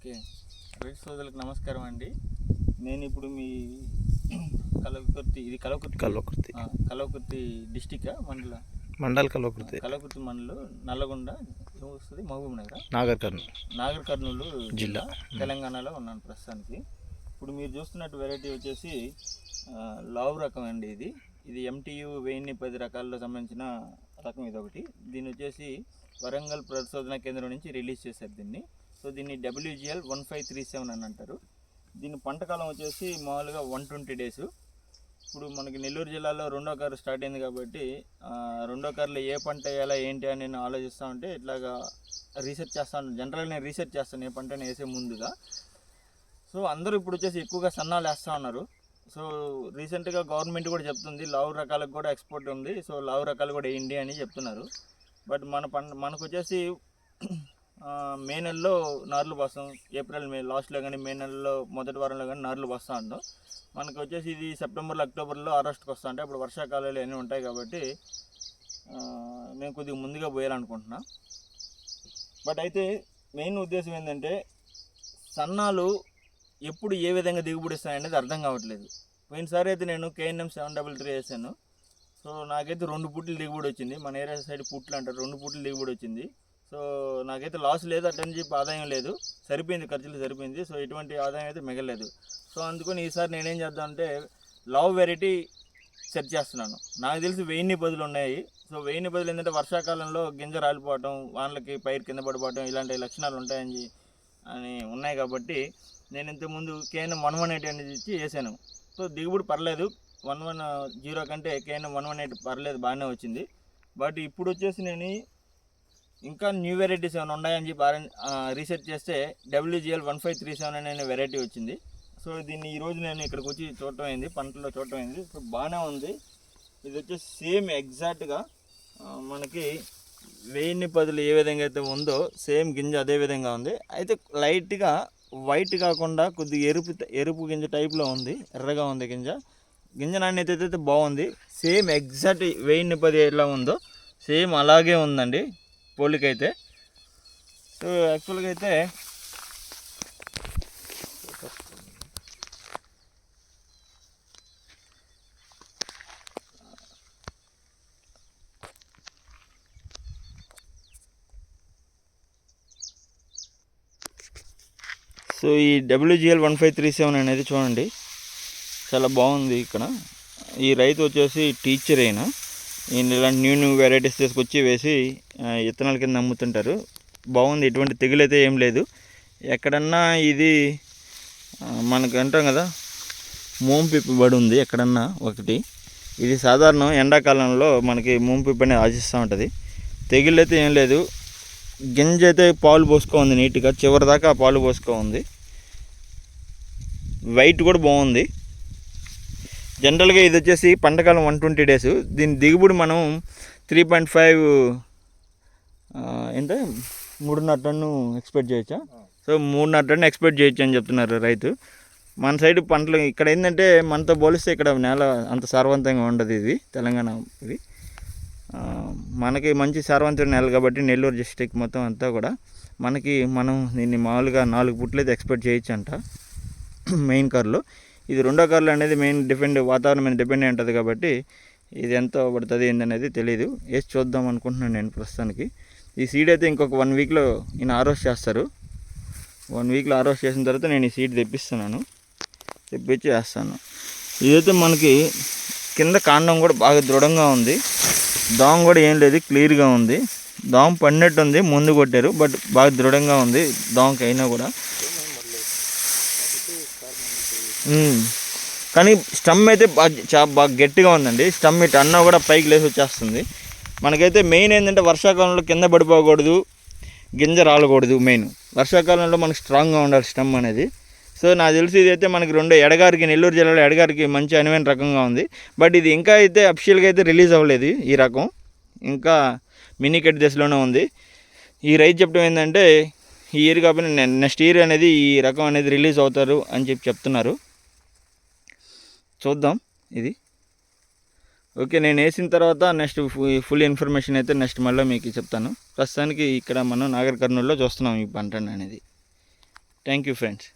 Okay. రైతు సోదరులకు నమస్కారం అండి. నేను ఇప్పుడు మీ కలవకుర్తి ఇది కలవకుర్తి? కల్వకుర్తి. కలవకుర్తి డిస్టిక్ మండల? మండల్ కల్వకుర్తి. కలవకుర్తి మండలం నల్లగొండ ఏమొస్తుంది? మహబూబ్ నగర్? నాగర్ కర్నూలు. నాగర్ కర్నూలు జిల్లా. తెలంగాణలో ఉన్నాను ప్రస్తుతానికి. ఇప్పుడు మీరు చూస్తున్నట్టు వెరైటీ వచ్చేసి లావు రకం అండి ఇది. ఇది ఎంటీయు వెయ్యి పది రకాల్లో సంబంధించిన రకం ఇది ఒకటి. దీని వచ్చేసి వరంగల్ పరిశోధన కేంద్రం నుంచి రిలీజ్ చేశారు దీన్ని. సో దీన్ని W G L one five three seven అని అంటారు. దీని పంటకాలం వచ్చేసి మామూలుగా వన్ ట్వంటీ డేస్ ఇప్పుడు మనకి నెల్లూరు జిల్లాలో రెండో కారు స్టార్ట్ అయింది కాబట్టి రెండో కారులో ఏ పంట వేయాలా ఏంటి అని నేను ఆలోచిస్తూ ఉంటే ఇట్లాగా రీసెర్చ్ చేస్తాను. జనరల్గా నేను రీసెర్చ్ చేస్తాను ఏ పంటని వేసే ముందుగా. సో అందరూ ఇప్పుడు వచ్చేసి ఎక్కువగా సన్నాలు వేస్తూ ఉన్నారు. సో రీసెంట్గా గవర్నమెంట్ కూడా చెప్తుంది లావు రకాలకు కూడా ఎక్స్పోర్ట్ ఉంది. సో లావు రకాలు కూడా వేయండి అని చెప్తున్నారు. బట్ మన పంట మనకు వచ్చేసి మే నెలలో నార్లు పోస్తాం ఏప్రిల్ మే లాస్ట్లో కానీ మే నెలలో మొదటి వారంలో కానీ నార్లు పోస్తూ ఉంటాం మనకు వచ్చేసి ఇది సెప్టెంబర్లో అక్టోబర్లో ఆగస్ట్కి వస్తూ ఉంటాయి అప్పుడు వర్షాకాలాలు అన్నీ ఉంటాయి కాబట్టి నేను కొద్దిగా ముందుగా పోయాలనుకుంటున్నా. బట్ అయితే మెయిన్ ఉద్దేశం ఏంటంటే సన్నాలు ఎప్పుడు ఏ విధంగా దిగుబడి ఇస్తాయనేది అర్థం కావట్లేదు. పోయినసారి అయితే నేను K N M seven double three వేసాను. సో నాకైతే రెండు పుట్లు దిగుబడి వచ్చింది. మన ఏరియా సైడ్ పుట్లు అంటారు. రెండు పుట్లు దిగుబడి వచ్చింది. సో నాకైతే లాస్ లేదు అటెండ్ చెప్పి ఆదాయం లేదు. సరిపోయింది ఖర్చులు సరిపోయింది. సో ఎటువంటి ఆదాయం అయితే మిగలేదు సో అందుకని ఈసారి నేనేం చేద్దామంటే లావ్ వెరైటీ సెట్ చేస్తున్నాను. నాకు తెలిసి వెయ్యిన్ని బదులు ఉన్నాయి. సో వెయ్యిన్ని బదులు ఏంటంటే వర్షాకాలంలో గింజ రాలిపోవటం వానలకి పైరు కింద పడిపోవటం ఇలాంటి లక్షణాలు ఉంటాయని అని ఉన్నాయి కాబట్టి నేను ఇంతకుముందు కేఎన్ఎం వన్ వన్ ఎయిట్ అనేది ఇచ్చి వేసాను. సో దిగుబడి పర్లేదు. వన్ వన్ జీరో కంటే K N M one one eight పర్లేదు బాగానే వచ్చింది. బట్ ఇప్పుడు వచ్చేసి నేను ఇంకా న్యూ వెరైటీస్ ఏమైనా ఉన్నాయని చెప్పి ఆరెంజ్ రీసెర్చ్ చేస్తే W G L one five three seven అనే వెరైటీ వచ్చింది. సో దీన్ని ఈరోజు నేను ఇక్కడికి వచ్చి చూడటం అయింది పంటలో చూడటం అయింది. సో బాగానే ఉంది. ఇది వచ్చేసి సేమ్ ఎగ్జాక్ట్గా మనకి వెయ్యిన్ని పదులు ఏ విధంగా అయితే ఉందో సేమ్ గింజ అదే విధంగా ఉంది. అయితే లైట్గా వైట్ కాకుండా కొద్దిగా ఎరుపు ఎరుపు గింజ టైప్లో ఉంది ఎర్రగా ఉంది గింజ. గింజ నాణ్యత అయితే బాగుంది. సేమ్ ఎగ్జాక్ట్ వెయ్యిన్ని పది ఎలా ఉందో సేమ్ అలాగే ఉందండి. పోలికైతే సో యాక్చువల్గా అయితే సో ఈ W G L one five three seven అనేది చూడండి. చాలా బాగుంది ఇక్కడ. ఈ రైతు వచ్చేసి టీచర్ అయినా ఇలాంటి న్యూ న్యూ వెరైటీస్ తీసుకొచ్చి వేసి విత్తనాల కింద అమ్ముతుంటారు బాగుంది ఎటువంటి తెగులు అయితే ఏం లేదు. ఎక్కడన్నా ఇది మనకు అంటాం కదా మోంపిప్పి పడి ఉంది ఎక్కడన్నా ఒకటి. ఇది సాధారణం ఎండాకాలంలో మనకి మోంపిప్పు అనేది ఆశిస్తూ ఉంటుంది. తెగులు అయితే ఏం లేదు. గింజ అయితే పాలు పోసుకో ఉంది నీట్గా చివరి దాకా పాలు పోసుకో ఉంది. వైట్ కూడా బాగుంది. జనరల్గా ఇది వచ్చేసి పంటకాలం వన్ ట్వంటీ డేస్. దీని దిగుబడి మనం త్రీ పాయింట్ ఫైవ్ ఎంత? మూడున్నర టన్ను ఎక్స్పెక్ట్ చేయొచ్చా? సో మూడున్నర టన్ను ఎక్స్పెక్ట్ చేయొచ్చు అని చెప్తున్నారు రైతు. మన సైడ్ పంటలు ఇక్కడ ఏంటంటే మనతో పోలిస్తే ఇక్కడ నేల అంత సారవంతంగా ఉండదు ఇది తెలంగాణ ఇది. మనకి మంచి సారవంతమైన నేల కాబట్టి నెల్లూరు డిస్టిక్ మొత్తం అంతా కూడా మనకి మనం దీన్ని మామూలుగా నాలుగు పుట్లు అయితే ఎక్స్పెక్ట్ చేయొచ్చు అంట మెయిన్ కార్లో ఇది రెండో కార్లు అనేది మెయిన్ డిపెండ్ వాతావరణం మీద డిపెండ్ అయి ఉంటుంది కాబట్టి ఇది ఎంత పడుతుంది ఏందనేది తెలియదు వేసి చూద్దాం అనుకుంటున్నాను నేను ప్రస్తుతానికి. ఈ సీడ్ అయితే ఇంకొక వన్ వీక్లో ఈయన ఆరోస్ చేస్తారు. వన్ వీక్లో ఆరోస్ చేసిన తర్వాత నేను ఈ సీడ్ తెప్పిస్తున్నాను. తెప్పించి వేస్తాను. ఇదైతే మనకి కింద కాండం కూడా బాగా దృఢంగా ఉంది. దోమ కూడా ఏం లేదు క్లియర్గా ఉంది. దోమ పడినట్టు ఉంది ముందు కొట్టారు బట్ బాగా దృఢంగా ఉంది దోమకి అయినా కూడా. కానీ స్టమ్ అయితే బాగా బాగా గట్టిగా ఉందండి. స్టమ్ ఇటు అన్న కూడా పైకి లేసి వచ్చేస్తుంది. మనకైతే మెయిన్ ఏంటంటే వర్షాకాలంలో కింద పడిపోకూడదు గింజ రాలకూడదు మెయిన్. వర్షాకాలంలో మనకు స్ట్రాంగ్గా ఉండాలి స్టమ్ అనేది. సో నాకు తెలిసి ఇదైతే అయితే మనకి రెండు ఎడగారికి నెల్లూరు జిల్లాలో ఎడగారికి మంచి అనువైన రకంగా ఉంది. బట్ ఇది ఇంకా అయితే అఫిషియల్గా అయితే రిలీజ్ అవ్వలేదు ఈ రకం. ఇంకా మినీకెట్ దశలోనే ఉంది. ఈ రైతు చెప్పడం ఏంటంటే ఈ ఇయర్ కాబట్టి నెక్స్ట్ ఇయర్ అనేది ఈ రకం అనేది రిలీజ్ అవుతారు అని చెప్పి చెప్తున్నారు. చూద్దాం ఇది. ఓకే నేను వేసిన తర్వాత నెక్స్ట్ ఫుల్ ఇన్ఫర్మేషన్ అయితే నెక్స్ట్ మళ్ళీ మీకు చెప్తాను. ప్రస్తుతానికి ఇక్కడ మనం నాగర్ కర్నూలులో చూస్తున్నాం ఈ పంట అనేది. Thank you friends